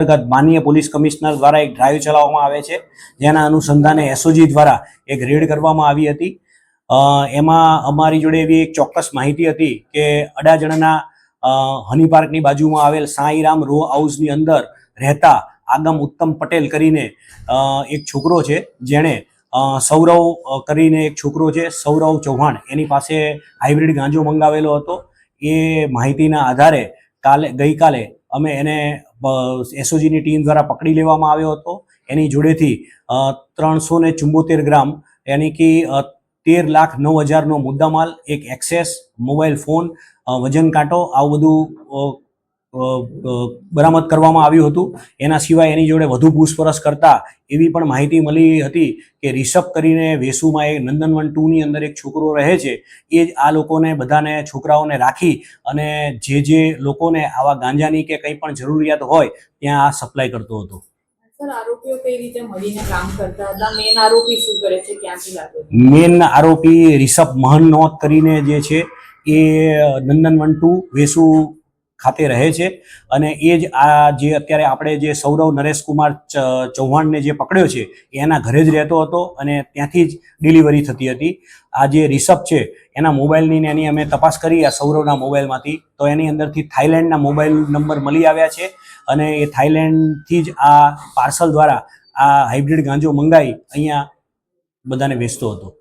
અંતર્ગત માનનીય police commissioner દ્વારા એક ડ્રાઈવ ચલાવવામાં આવે છે. જેના અનુસંધાને એસઓજી દ્વારા એક રેડ કરવામાં આવી હતી. એમાં અમારી જોડે એવી એક ચોક્કસ માહિતી હતી કે અડાજણના અ, હની પાર્કની બાજુમાં આવેલ સાંઈરામ રો હાઉસની અંદર રહેતા આગમ ઉત્તમ પટેલ કરીને એક છોકરો છે જેણે સૌરવ કરીને એક છોકરો છે સૌરવ ચૌહાણ. એની પાસે હાઇબ્રિડ ગાંજો મંગાવેલો હતો. એ માહિતીના આધારે કાલે ગઈકાલે અમે એને એસઓજીની ટીમ દ્વારા પકડી લેવામાં આવ્યો હતો. એની જોડેથી ત્રણસો ને ચુંબોતેર ગ્રામ, યાની કે તેર લાખ નવ હજારનો મુદ્દામાલ, એક એક્સેસ, મોબાઈલ ફોન વજન કાંટો, આવું બધું બરામદ કરવામાં આવ્યું હતું. એના સિવાય એની જોડે વધુ પૂછપરછ કરતા એવી પણ માહિતી મળી હતી કે રિષભ કરીને વેસુમાં એ નંદનવન ટુની અંદર એક છોકરો રહે છે. એ જ આ લોકોને બધાને છોકરાઓને રાખી અને જે જે લોકોને આવા ગાંજાની કે કંઈ પણ જરૂરિયાત હોય ત્યાં આ સપ્લાય કરતો હતો. મેન આરોપી રિષભ મહન મહનોત કરીને જે છે એ નંદનવન ટુ વેસુ ખાતે રહે છે. અને એ જ આ જે અત્યારે આપણે જે સૌરવ નરેશકુમાર ચૌહાણને જે પકડ્યો છે એના ઘરે જ રહેતો હતો અને ત્યાંથી જ ડિલિવરી થતી હતી. આ જે રિષભ છે, એના મોબાઈલની એની અમે તપાસ કરી, આ સૌરવના મોબાઈલમાંથી. તો એની અંદરથી થાઈલેન્ડના મોબાઈલ નંબર મળી આવ્યા છે અને એ થાઈલેન્ડથી જ આ પાર્સલ દ્વારા આ હાઇબ્રિડ ગાંજો મંગાવી અહીંયા બધાને વેચતો હતો.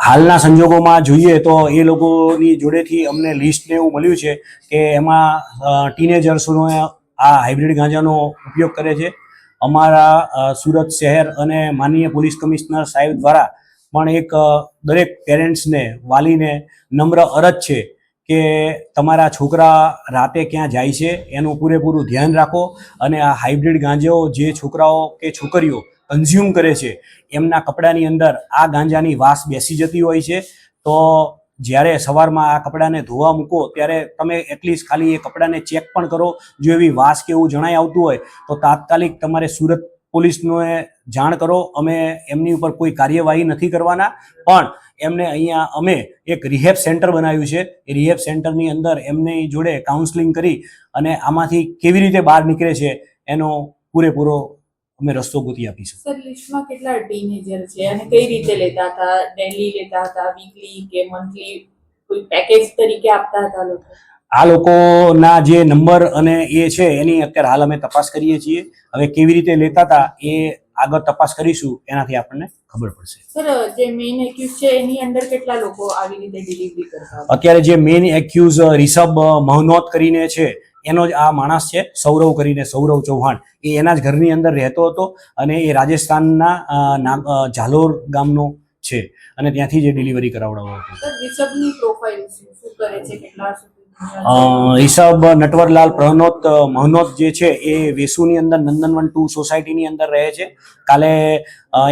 હાલના સંજોગોમાં જોઈએ તો એ લોકોની જોડેથી અમને લિસ્ટ ને એવું મળ્યું છે કે એમાં ટીનેજર્સનો આ હાઇબ્રિડ ગાંજાનો ઉપયોગ કરે છે. અમારા સુરત શહેર અને માનનીય પોલીસ કમિશનર સાહેબ દ્વારા પણ એક દરેક પેરેન્ટ્સને વાલીને નમ્ર અરજ છે કે તમારા છોકરા રાતે ક્યાં જાય છે એનું પૂરેપૂરું ધ્યાન રાખો અને આ હાઇબ્રિડ ગાંજો જે છોકરાઓ કે છોકરીઓ કન્ઝ્યુમ કરે છે, એમના કપડાની અંદર આ ગાંજાની વાસ બેસી જતી હોય છે, તો જ્યારે સવારમાં આ કપડાને ધોવા મૂકો, ત્યારે તમે એટલીસ્ટ ખાલી એ કપડાને ચેક પણ કરો, જો એવી વાસ કે એવું જણાઈ આવતું હોય, તો તાત્કાલિક તમારે સુરત પોલીસને જાણ કરો, અમે એમની ઉપર કોઈ કાર્યવાહી નથી કરવાના, પણ એમને અહીંયા અમે એક રિહેબ સેન્ટર બનાવ્યું છે, એ રિહેબ સેન્ટરની અંદર એમની જોડે કાઉન્સલિંગ કરી અને આમાંથી કેવી રીતે બહાર નીકળે છે, એનો પૂરેપૂરો અમે રસ્તો ગોતી આપીશું. સર લિસ્ટમાં કેટલા ટીનેજર છે અને કઈ રીતે લેતા હતા? ડેલી લેતા હતા વીકલી કે મંથલી કોઈ પેકેજ તરીકે આપતા હતા લોકો? આ લોકોના જે નંબર અને એ છે એની અત્યારે હાલ અમે તપાસ કરીએ છીએ. હવે કેવી રીતે લેતા હતા એ આગળ તપાસ કરીશું એનાથી આપણને ખબર પડશે. સર જે મેઇન એક્યુઝ છે એની અંદર કેટલા લોકો આવી રીતે ડિલિવરી કરતા અત્યારે જે મેઇન એક્યુઝ રિષભ મહનોત કરીને છે એનો જ આ માણસ છે સૌરવ કરીને સૌરવ ચૌહાણ. એ એના જ ઘરની અંદર રહેતો હતો અને એ રાજસ્થાનના ઝાલોર ગામનો છે. અને ત્યાંથી જે ડિલિવરી કરાવડાવો હતો. હિસાબ નટવરલાલ પ્રહનોત મહનોત જે છે એ વેસુની અંદર નંદનવન ટુ સોસાયટીની અંદર રહે છે. કાલે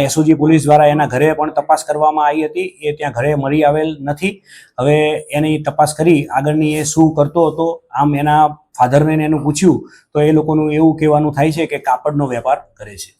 એસઓજી પોલીસ દ્વારા એના ઘરે પણ તપાસ કરવામાં આવી હતી. એ ત્યાં ઘરે મળી આવેલ નથી. હવે એની તપાસ કરી આગળની એ શું કરતો હતો આમ એના ફાધરને એનું પૂછ્યું, તો એ લોકોનું એવું કહેવાનું થાય છે કે કાપડનો વેપાર કરે છે.